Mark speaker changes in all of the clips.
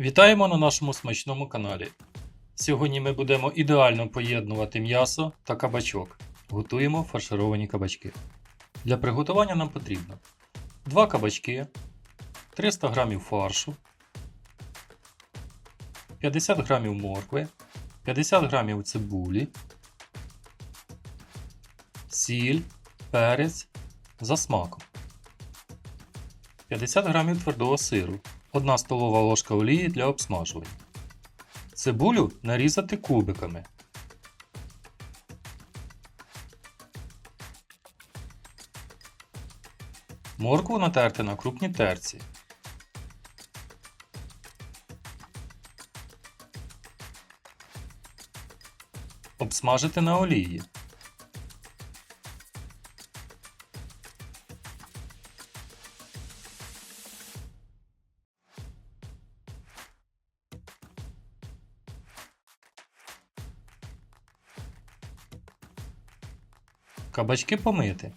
Speaker 1: Вітаємо на нашому смачному каналі. Сьогодні ми будемо ідеально поєднувати м'ясо та кабачок. Готуємо фаршировані кабачки. Для приготування нам потрібно 2 кабачки, 300 г фаршу, 50 г моркви, 50 г цибулі, сіль, перець за смаком, 50 г твердого сиру, 1 столова ложка олії для обсмажування. Цибулю нарізати кубиками. Моркву натерти на крупній терці. Обсмажити на олії. Кабачки помити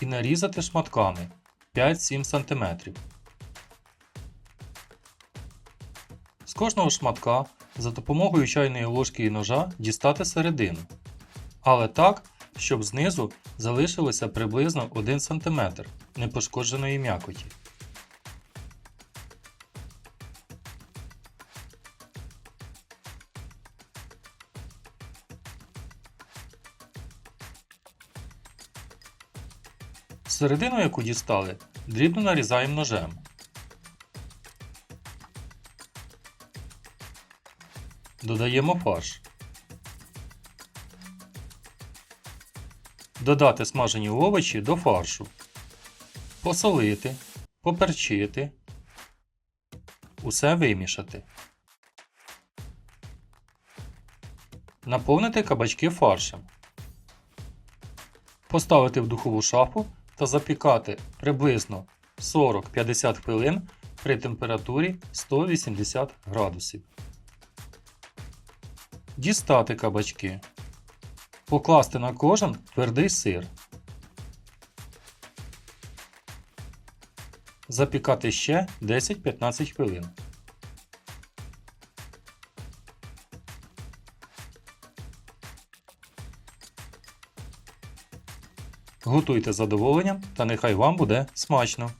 Speaker 1: і нарізати шматками 5-7 см. З кожного шматка за допомогою чайної ложки і ножа дістати середину. Але так, щоб знизу залишилося приблизно 1 см непошкодженої м'якоті. Середину, яку дістали, дрібно нарізаємо ножем. Додаємо фарш. Додати смажені овочі до фаршу. Посолити, поперчити. Усе вимішати. Наповнити кабачки фаршем. Поставити в духову шафу та запікати приблизно 40-50 хвилин при температурі 180 градусів. Дістати кабачки. Покласти на кожен твердий сир. Запікати ще 10-15 хвилин. Готуйте з задоволенням та нехай вам буде смачно!